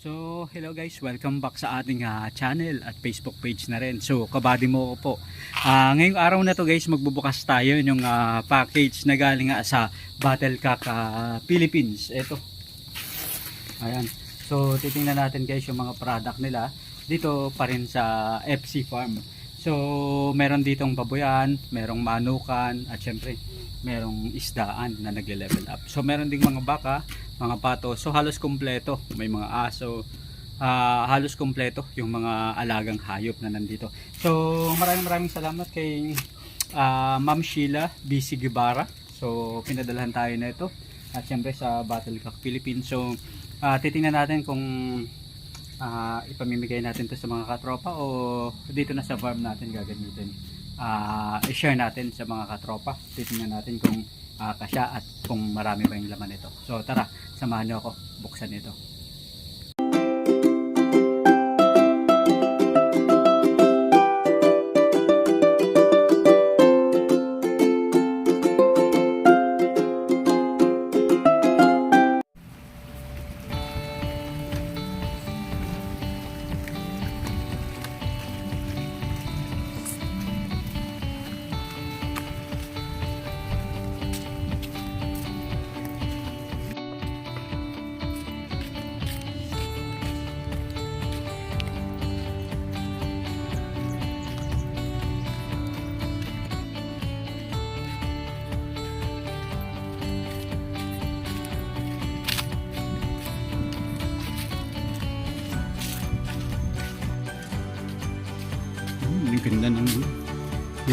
So, hello guys, welcome back sa ating ah, channel at Facebook page na rin. So, kabady mo ko po. Ah, ngayong araw na to guys, magbubukas tayo ng ah, package na galing nga sa Battlecock ah, Philippines. Ito. Ayan. So, titingnan natin guys yung mga product nila dito pa rin sa FC Farm. So, meron ditong baboyan, merong manukan, at syempre, merong isdaan na nagle-level up. So, meron ding mga baka, mga pato. So, halos kumpleto. May mga aso, ah, halos kumpleto yung mga alagang hayop na nandito. So, maraming maraming salamat kay ah, Ma'am Sheila BC Guevara. So, pinadalahan tayo na ito. At syempre sa Battlecock Philippines. So, ah, titingnan natin kung ah, ipamimigay natin to sa mga katropa o dito na sa farm natin gagamitin. Ah, i-share natin sa mga katropa. Titingnan natin kung ah, kasya at kung marami ba yung laman nito. So tara, samahan niyo ako buksan ito.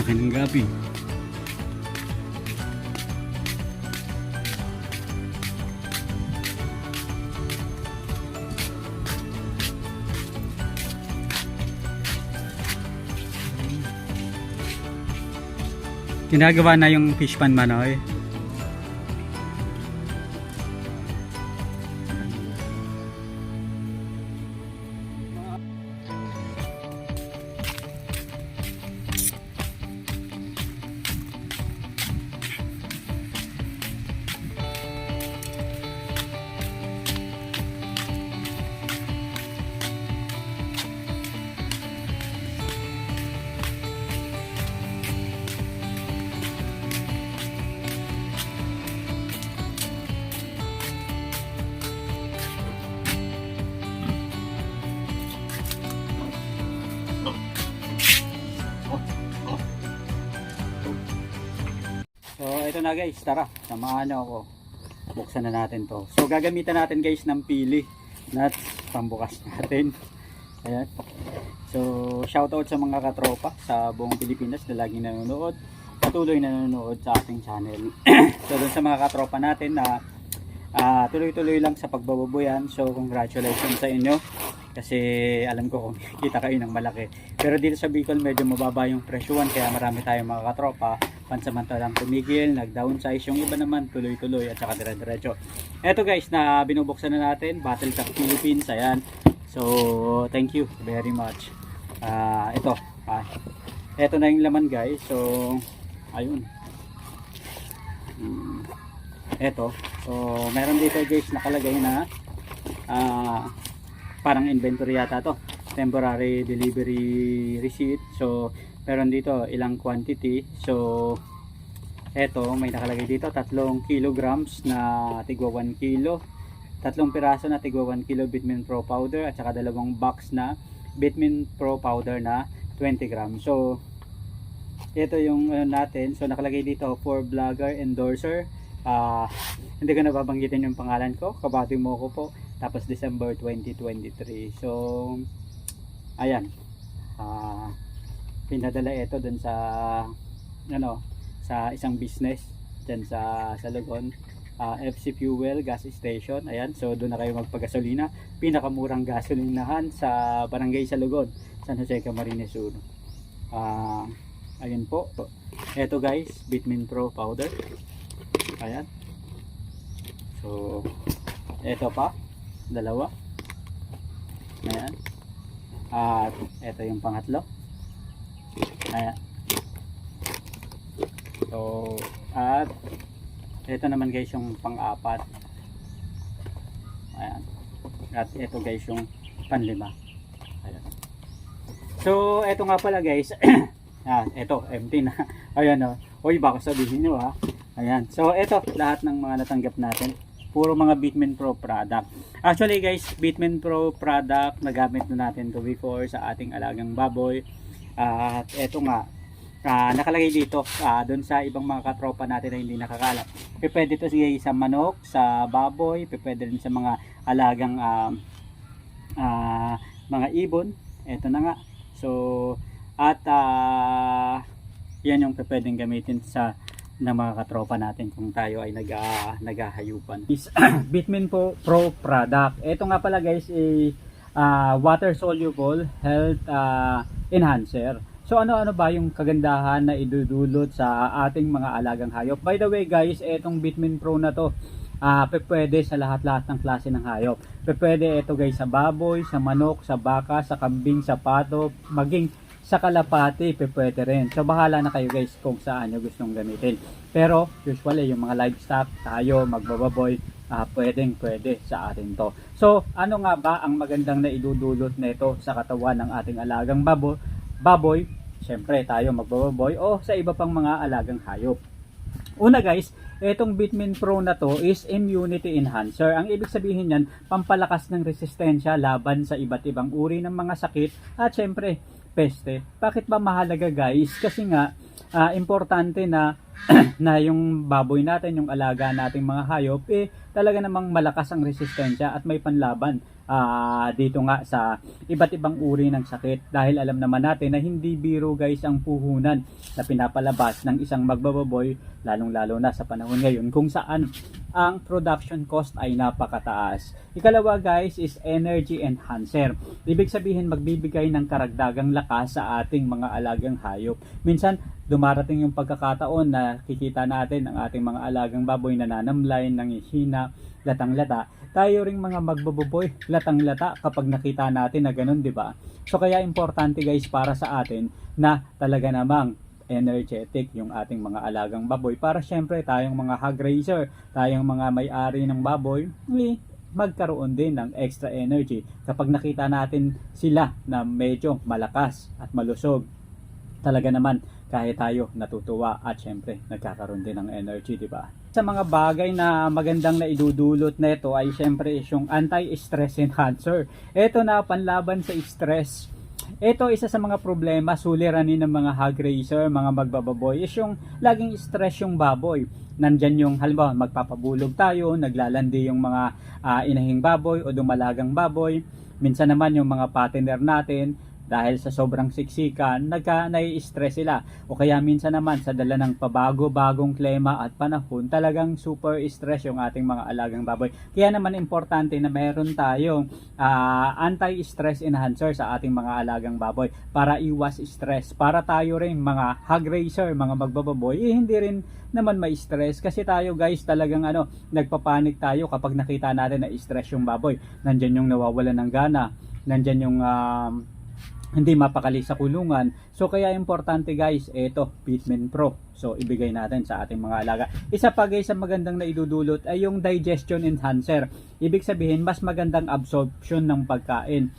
Laki ng gabi. Ginagawa na yung fish pan manoy. So, na guys, tara, samahan niyo ako. Buksan na natin to. So, gagamitan natin guys ng pili na pambukas natin. Ayan. So, shoutout sa mga katropa sa buong Pilipinas na laging nanonood. Patuloy na nanonood sa ating channel. so, dun sa mga katropa natin na ah, tuloy-tuloy lang sa pagbababoyan. So, congratulations sa inyo. Kasi alam ko kung kita kayo ng malaki. Pero dito sa Bicol medyo mababa yung presyuan kaya marami tayong mga katropa pansamantalang tumigil, nag-downsize yung iba naman tuloy-tuloy at saka dire-diretso. Eto guys na binubuksan na natin Battle Cup Philippines ayan. So thank you very much. Ah ito. Ah, ito na yung laman guys. So ayun. Hmm. Ito. So meron dito guys nakalagay na ah parang inventory yata to temporary delivery receipt so meron dito ilang quantity. So eto may nakalagay dito tatlong kilograms na tigwa 1 kilo. Tatlong piraso na tigwa 1 kilo Bitmin Pro powder at saka dalawang box na Bitmin Pro powder na 20 grams. So ito yung ano natin. So nakalagay dito for vlogger endorser. Ah, hindi ko nababanggitin yung pangalan ko. Kabati mo ko po. Tapos December 2023 so ayan. Ah pinadala ito dun sa ano sa isang business dyan sa sa Lugon ah, FC Fuel gas station. Ayan so doon na kayo magpagasolina. Pinakamurang gasolinahan sa barangay sa Lugon San Jose Camarines Sur. Ah ayun po. Eto guys Bitmin Pro powder. Ayan. So eto pa dalawa. Ayan. At eto yung pangatlo ayan so at ito naman guys yung pang-apat ayan At ito guys yung panlima. Ayan. So, ito nga pala guys. ah, ito, empty na. Ayan o. Uy, baka sabihin nyo ha. Ayan. So, ito, lahat ng mga natanggap natin. Puro mga Bitman Pro product. Actually guys, Bitman Pro product, nagamit na natin to before sa ating alagang baboy. At ito nga, ah, nakalagay dito ah, doon sa ibang mga katropa natin na hindi nakakalam. E, pwede to sige sa manok, sa baboy, pwede rin sa mga alagang ah, ah, mga ibon. Ito na nga. So, at ah, yan yung pwedeng gamitin sa ng mga katropa natin kung tayo ay nag, ah, naghahayupan. Bitmin po Pro product. Ito nga pala guys, ay water soluble health ah, enhancer. So ano-ano ba yung kagandahan na idudulot sa ating mga alagang hayop? By the way guys, etong Bitmin Pro na to, ah pwede sa lahat-lahat ng klase ng hayop. Pwede ito guys sa baboy, sa manok, sa baka, sa kambing, sa pato, maging sa kalapati, pwede rin. So bahala na kayo guys kung saan nyo gustong gamitin. Pero usually yung mga livestock, tayo, magbababoy, ah pwedeng pwede sa atin to. So ano nga ba ang magandang na idudulot nito sa katawan ng ating alagang babo, baboy? Siyempre tayo magbababoy o sa iba pang mga alagang hayop. Una guys, itong Bitmin Pro na to is immunity enhancer. Ang ibig sabihin niyan, pampalakas ng resistensya laban sa iba't ibang uri ng mga sakit at syempre, peste. Bakit ba mahalaga guys? Kasi nga, ah, importante na na yung baboy natin, yung alaga nating mga hayop, eh talaga namang malakas ang resistensya at may panlaban ah, dito nga sa iba't ibang uri ng sakit dahil alam naman natin na hindi biro guys ang puhunan na pinapalabas ng isang magbababoy lalong lalo na sa panahon ngayon kung saan ang production cost ay napakataas. Ikalawa guys is energy enhancer. Ibig sabihin magbibigay ng karagdagang lakas sa ating mga alagang hayop. Minsan dumarating yung pagkakataon na kikita natin ang ating mga alagang baboy na nanamlay, nangihina, latang-lata. Tayo ring mga magbababoy, latang-lata kapag nakita natin na ganun, di ba? So kaya importante guys para sa atin na talaga namang energetic yung ating mga alagang baboy para syempre tayong mga hog raiser, tayong mga may-ari ng baboy, eh, magkaroon din ng extra energy kapag nakita natin sila na medyo malakas at malusog talaga naman kahit tayo natutuwa at syempre nagkakaroon din ng energy, di ba? Sa mga bagay na magandang na idudulot nito ay syempre is yung anti-stress enhancer. Ito na panlaban sa stress. Ito isa sa mga problema suliranin ng mga hog raiser, mga magbababoy is yung laging stress yung baboy. Nandyan yung halimbawa magpapabulog tayo, naglalandi yung mga ah, inahing baboy o dumalagang baboy. Minsan naman yung mga partner natin dahil sa sobrang siksikan, nagka nai-stress sila. O kaya minsan naman sa dala ng pabago-bagong klima at panahon, talagang super stress yung ating mga alagang baboy. Kaya naman importante na meron tayong ah, anti-stress enhancer sa ating mga alagang baboy para iwas stress. Para tayo rin mga hog raiser, mga magbababoy, eh, hindi rin naman may stress kasi tayo guys talagang ano nagpapanik tayo kapag nakita natin na stress yung baboy nandyan yung nawawalan ng gana nandyan yung um, hindi mapakali sa kulungan. So kaya importante guys, ito Pitman Pro. So ibigay natin sa ating mga alaga. Isa pa guys sa magandang na idudulot ay yung digestion enhancer. Ibig sabihin mas magandang absorption ng pagkain.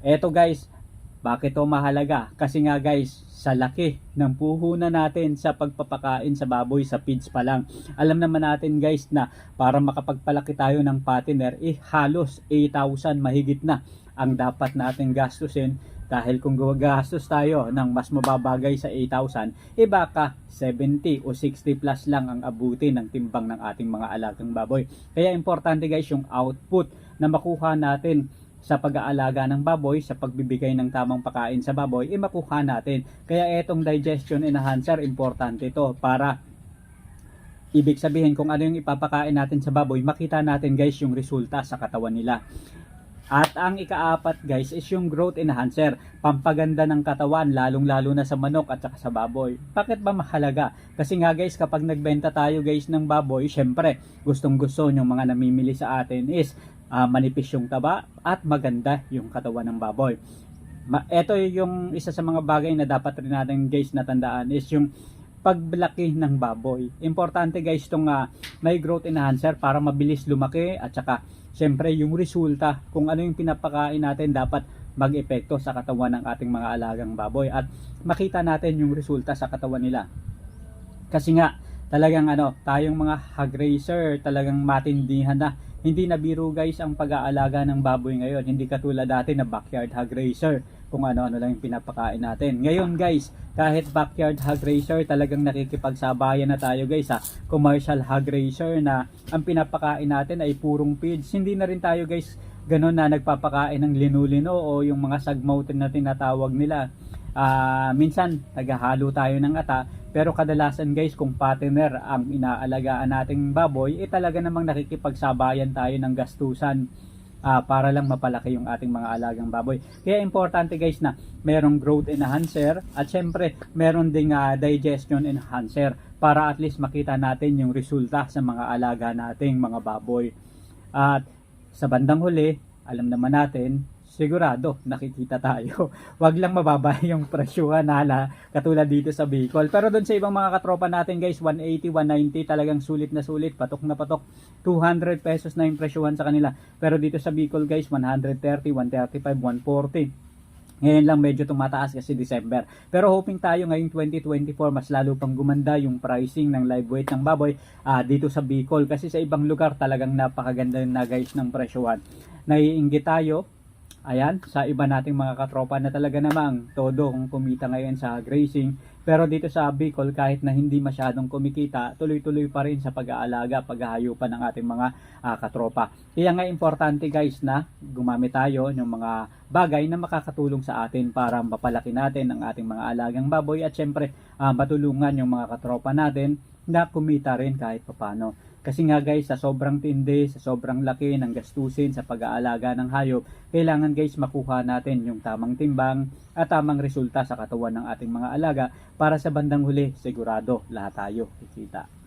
Ito guys, bakit to mahalaga? Kasi nga guys, sa laki ng puhunan natin sa pagpapakain sa baboy sa feeds pa lang. Alam naman natin guys na para makapagpalaki tayo ng patiner, eh halos 8,000 mahigit na ang dapat natin gastusin dahil kung gagastos tayo ng mas mababagay sa 8,000, eh baka 70 o 60 plus lang ang abuti ng timbang ng ating mga alagang baboy. Kaya importante guys yung output na makuha natin sa pag-aalaga ng baboy, sa pagbibigay ng tamang pakain sa baboy, eh makuha natin. Kaya etong digestion enhancer, importante ito para ibig sabihin kung ano yung ipapakain natin sa baboy, makita natin guys yung resulta sa katawan nila. At ang ikaapat guys is yung growth enhancer, pampaganda ng katawan lalong-lalo na sa manok at saka sa baboy. Bakit ba mahalaga? Kasi nga guys kapag nagbenta tayo guys ng baboy, syempre gustong gusto yung mga namimili sa atin is ah, manipis yung taba at maganda yung katawan ng baboy. Ma- ito yung isa sa mga bagay na dapat rin natin guys natandaan is yung paglaki ng baboy. Importante guys itong ah, may growth enhancer para mabilis lumaki at saka syempre yung resulta kung ano yung pinapakain natin dapat mag-epekto sa katawan ng ating mga alagang baboy at makita natin yung resulta sa katawan nila. Kasi nga, talagang ano, tayong mga hog raiser, talagang matindihan na. Hindi na biro guys ang pag-aalaga ng baboy ngayon. Hindi katulad dati na backyard hog raiser kung ano-ano lang yung pinapakain natin. Ngayon guys, kahit backyard hog raiser, talagang nakikipagsabayan na tayo guys sa commercial hog raiser na ang pinapakain natin ay purong feeds. Hindi na rin tayo guys ganun na nagpapakain ng linulino o yung mga sagmoutin na tinatawag nila. Ah, minsan naghahalo tayo ng ata pero kadalasan guys kung partner ang inaalagaan nating baboy eh talaga namang nakikipagsabayan tayo ng gastusan ah, para lang mapalaki yung ating mga alagang baboy. Kaya importante guys na merong growth enhancer at syempre meron ding ah, digestion enhancer para at least makita natin yung resulta sa mga alaga nating mga baboy. At sa bandang huli, alam naman natin, sigurado nakikita tayo. Wag lang mababa yung presyuhan hala katulad dito sa Bicol. Pero doon sa ibang mga katropa natin guys, 180, 190 talagang sulit na sulit, patok na patok. 200 pesos na yung presyuhan sa kanila. Pero dito sa Bicol guys, 130, 135, 140. Ngayon lang medyo tumataas kasi December. Pero hoping tayo ngayong 2024 mas lalo pang gumanda yung pricing ng live weight ng baboy ah, dito sa Bicol. Kasi sa ibang lugar talagang napakaganda na guys ng presyuhan. Naiinggit tayo Ayan, sa iba nating mga katropa na talaga namang todo kung kumita ngayon sa grazing. Pero dito sa Bicol, kahit na hindi masyadong kumikita, tuloy-tuloy pa rin sa pag-aalaga, paghahayupan ng ating mga ah, katropa. Kaya nga importante guys na gumamit tayo ng mga bagay na makakatulong sa atin para mapalaki natin ang ating mga alagang baboy at syempre ah, matulungan yung mga katropa natin na kumita rin kahit papano. Kasi nga guys, sa sobrang tindi, sa sobrang laki ng gastusin sa pag-aalaga ng hayop, kailangan guys makuha natin yung tamang timbang at tamang resulta sa katawan ng ating mga alaga para sa bandang huli, sigurado lahat tayo kikita.